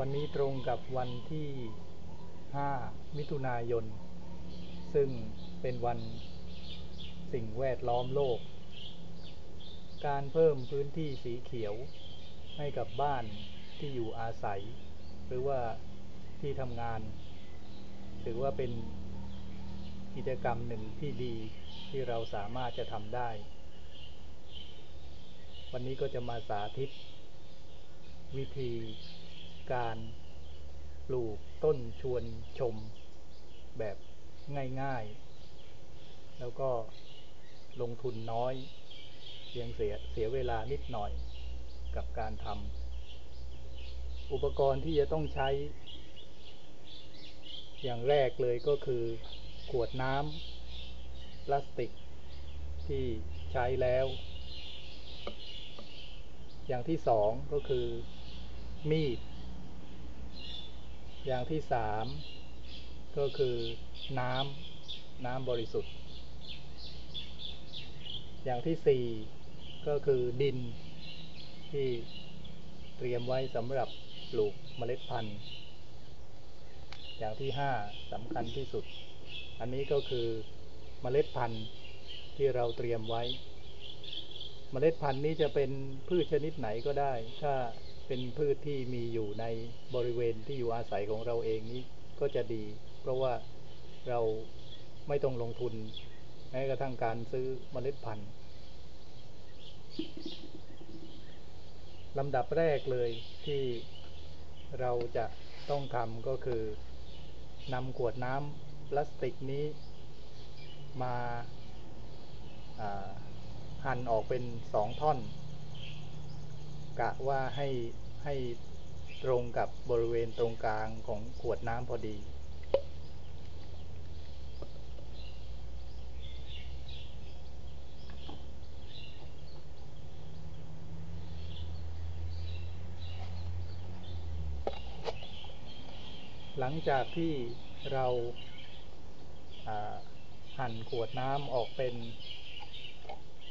วันนี้ตรงกับวันที่ 5 มิถุนายน ซึ่งเป็นวันสิ่งแวดล้อมโลก การเพิ่มพื้นที่สีเขียวให้กับบ้านที่อยู่อาศัย หรือว่าที่ทำงาน ถือว่าเป็นกิจกรรมหนึ่งที่ดีที่เราสามารถจะทำได้ วันนี้ก็จะมาสาธิตวิธี การปลูกต้นชวนชมแบบง่ายๆ แล้วก็ลงทุนน้อยเพียงเสียเสียเวลานิดหน่อยกับการทำอุปกรณ์ที่จะต้องใช้ อย่างแรกเลยก็คือขวดน้ำพลาสติกที่ใช้แล้ว อย่างที่สองก็คือมีด อย่างที่สามก็คือน้ำน้ำบริสุทธิ์ อย่างที่สี่ก็คือดินที่เตรียมไว้สำหรับปลูกเมล็ดพันธุ์ อย่างที่ห้าสำคัญที่สุด อันนี้ก็คือเมล็ดพันธุ์ที่เราเตรียมไว้ เมล็ดพันธุ์นี้จะเป็นพืชชนิดไหนก็ได้ ถ้า เป็นพืชที่มีอยู่ในบริเวณที่อยู่อาศัยของเราเองนี้ก็จะดี เพราะว่าเราไม่ต้องลงทุนแม้กระทั่งการซื้อเมล็ดพันธุ์ลำดับแรกเลยที่เราจะต้องทำก็คือนำขวดน้ำพลาสติกนี้มาหั่นออกเป็นสองท่อน กะว่าให้ให้ตรงกับบริเวณตรงกลางของขวดน้ำพอดี หลังจากที่เราหั่นขวดน้ำออกเป็น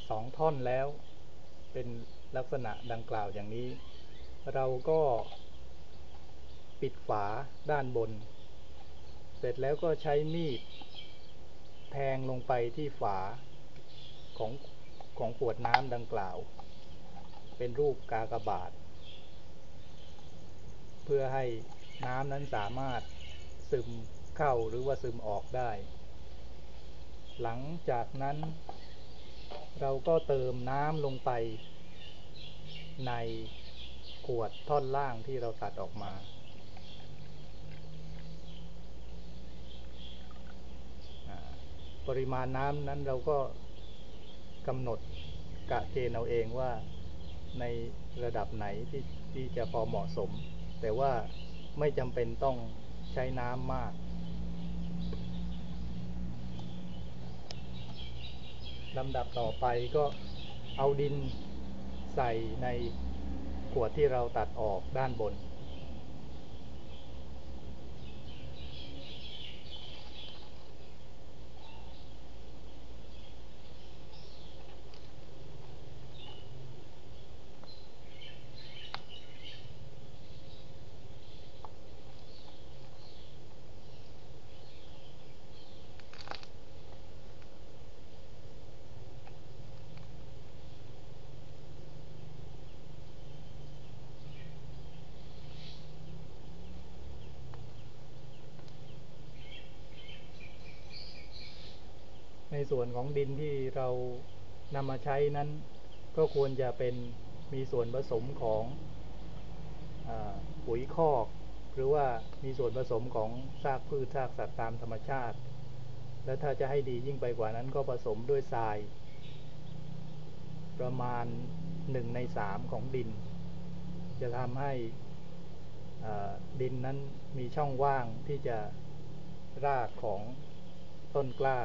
สองท่อนแล้วเป็น ลักษณะดังกล่าวอย่างนี้ เราก็ปิดฝาด้านบน เสร็จแล้วก็ใช้มีด แทงลงไปที่ฝาของของขวดน้ำดังกล่าว เป็นรูปกากบาท เพื่อให้น้ำนั้นสามารถซึมเข้าหรือว่าซึมออกได้ หลังจากนั้น เราก็เติมน้ำลงไป ในขวดท่อนล่างที่เราตัดออกมา ปริมาณน้ำนั้นเราก็กำหนดกะเกณฑ์เอาเองว่าในระดับไหนที่ที่จะพอเหมาะสม แต่ว่าไม่จำเป็นต้องใช้น้ำมาก ลำดับต่อไปก็เอาดิน ใส่ในขวดที่เราตัดออกด้านบน ในส่วนของดินที่เรานำมาใช้นั้น ก็ควรจะเป็นมีส่วนผสมของอปุ๋ยคอก หรือว่ามีส่วนผสมของซากพืชซากสัตว์ตามธรรมชาติ และถ้าจะให้ดียิ่งไปกว่านั้นก็ผสมด้วยทราย ประมาณหนึ่งในสามของดิน จะทำให้ดินนั้นมีช่องว่างที่จะรากของต้นกล้า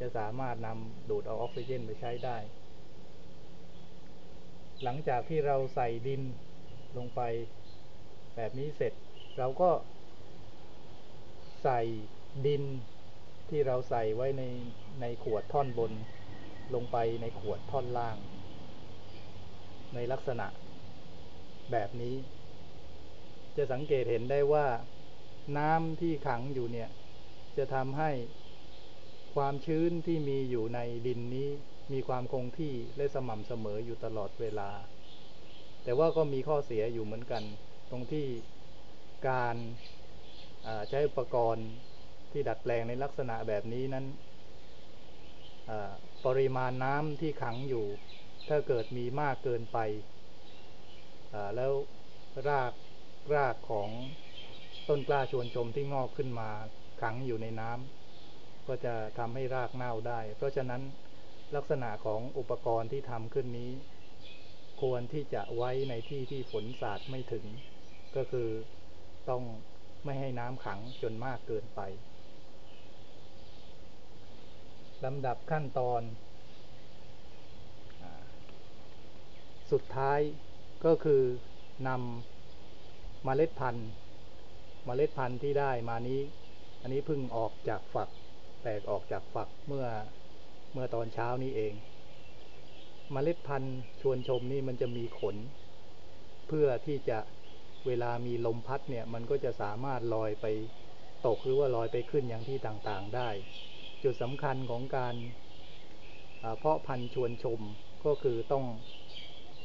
จะสามารถนำดูดเอาออกซิเจนไปใช้ได้ หลังจากที่เราใส่ดินลงไปแบบนี้เสร็จ เราก็ใส่ดินที่เราใส่ไว้ในในขวดท่อนบน ลงไปในขวดท่อนล่าง ในลักษณะแบบนี้ จะสังเกตเห็นได้ว่าน้ำที่ขังอยู่เนี่ย จะทำให้ ความชื้นที่มีอยู่ในดินนี้มีความคงที่และสม่ำเสมออยู่ตลอดเวลา แต่ว่าก็มีข้อเสียอยู่เหมือนกัน ตรงที่การใช้อุปกรณ์ที่ดัดแปลงในลักษณะแบบนี้นั้นปริมาณน้ำที่ขังอยู่ ถ้าเกิดมีมากเกินไปแล้วรากรากของต้นกล้าชวนชมที่งอกขึ้นมาขังอยู่ในน้ำ ก็จะทำให้รากเน่าได้ เพราะฉะนั้นลักษณะของอุปกรณ์ที่ทำขึ้นนี้ ควรที่จะไว้ในที่ที่ฝนสาดไม่ถึง ก็คือต้องไม่ให้น้ำขังจนมากเกินไปลำดับขั้นตอน สุดท้ายก็คือนำเมล็ดพันธุ์เมล็ดพันธุ์ที่ได้มานี้ อันนี้เพิ่งออกจากฝัก แตกออกจากฝักเมื่อเมื่อตอนเช้านี้เองเมล็ดพันธุ์ชวนชมนี่มันจะมีขน เพื่อที่จะเวลามีลมพัดเนี่ย มันก็จะสามารถลอยไปตกหรือว่าลอยไปขึ้นอย่างที่ต่างๆได้ จุดสำคัญของการเพาะพันธุ์ชวนชมก็คือต้อง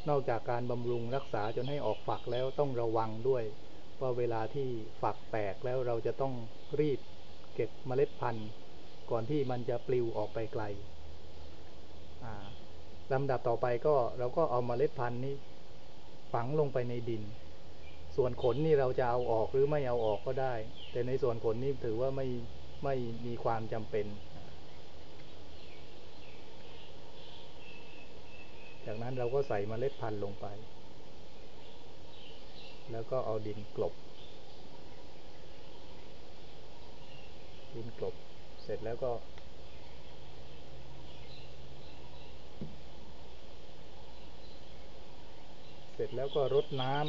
นอกจากการบำรุงรักษาจนให้ออกฝักแล้วต้องระวังด้วยว่าเวลาที่ฝักแตกแล้วเราจะต้องรีบเก็บเมล็ดพันธุ์ ก่อนที่มันจะปลิวออกไปไกลลำดับต่อไปก็เราก็เอาเมล็ดพันธุ์นี้ฝังลงไปในดิน ส่วนขนนี่เราจะเอาออกหรือไม่เอาออกก็ได้ แต่ในส่วนขนนี่ถือว่าไม่ไม่มีความจำเป็น จากนั้นเราก็ใส่มเมล็ดพันธุ์ลงไป แล้วก็เอาดินกลบดินกลบ เสร็จแล้วก็ เสร็จแล้วก็รดน้ำ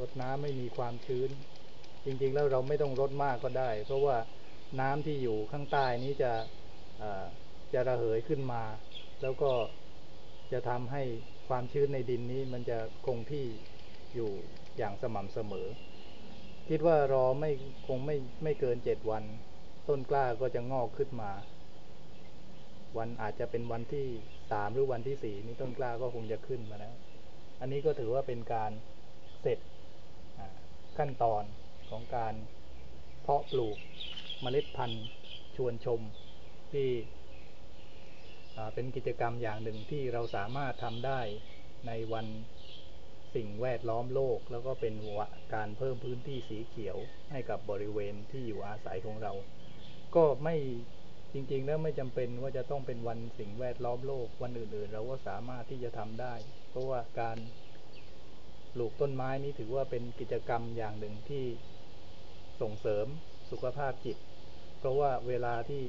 รดน้ำไม่มีความชื้น จริง ๆ แล้วเราไม่ต้องรดมากก็ได้ เพราะว่าน้ำที่อยู่ข้างใต้นี้จะจะระเหยขึ้นมา แล้วก็จะทำให้ความชื้นในดินนี้มันจะคงที่อยู่อย่างสม่ำเสมอ คิดว่ารอไม่คงไม่ไม่เกินเจ็ดวัน ต้นกล้าก็จะงอกขึ้นมา วันอาจจะเป็นวันที่สามหรือวันที่สี่นี้ต้นกล้าก็คงจะขึ้นมาแล้ว อันนี้ก็ถือว่าเป็นการเสร็จขั้นตอนของการเพาะปลูกเมล็ดพันธุ์ชวนชมที่เป็นกิจกรรมอย่างหนึ่งที่เราสามารถทำได้ในวัน สิ่งแวดล้อมโลก แล้วก็เป็นการเพิ่มพื้นที่สีเขียวให้กับบริเวณที่อยู่อาศัยของเรา ก็ไม่จริงๆแล้วไม่จำเป็นว่าจะต้องเป็นวันสิ่งแวดล้อมโลกวันอื่นๆ เราก็สามารถที่จะทำได้ เพราะว่าการปลูกต้นไม้นี้ถือว่าเป็นกิจกรรมอย่างหนึ่งที่ส่งเสริมสุขภาพจิต เพราะว่าเวลาที่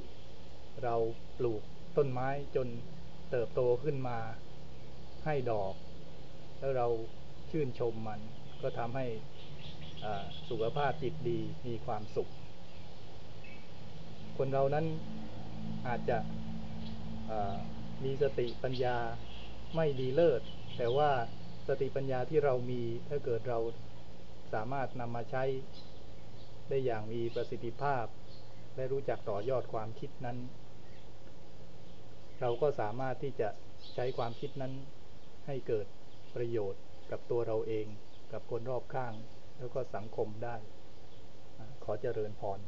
เราปลูกต้นไม้จนเติบโตขึ้นมาให้ดอก แล้วเรา ชื่นชมมัน ก็ทำให้สุขภาพจิตดีมีความสุข คนเรานั้นอาจจะมีสติปัญญาไม่ดีเลิศ แต่ว่าสติปัญญาที่เรามีถ้าเกิดเราสามารถนำมาใช้ได้อย่างมีประสิทธิภาพ และรู้จักต่อยอดความคิดนั้น เราก็สามารถที่จะใช้ความคิดนั้นให้เกิดประโยชน์ กับตัวเราเอง กับคนรอบข้าง แล้วก็สังคมได้ ขอเจริญพร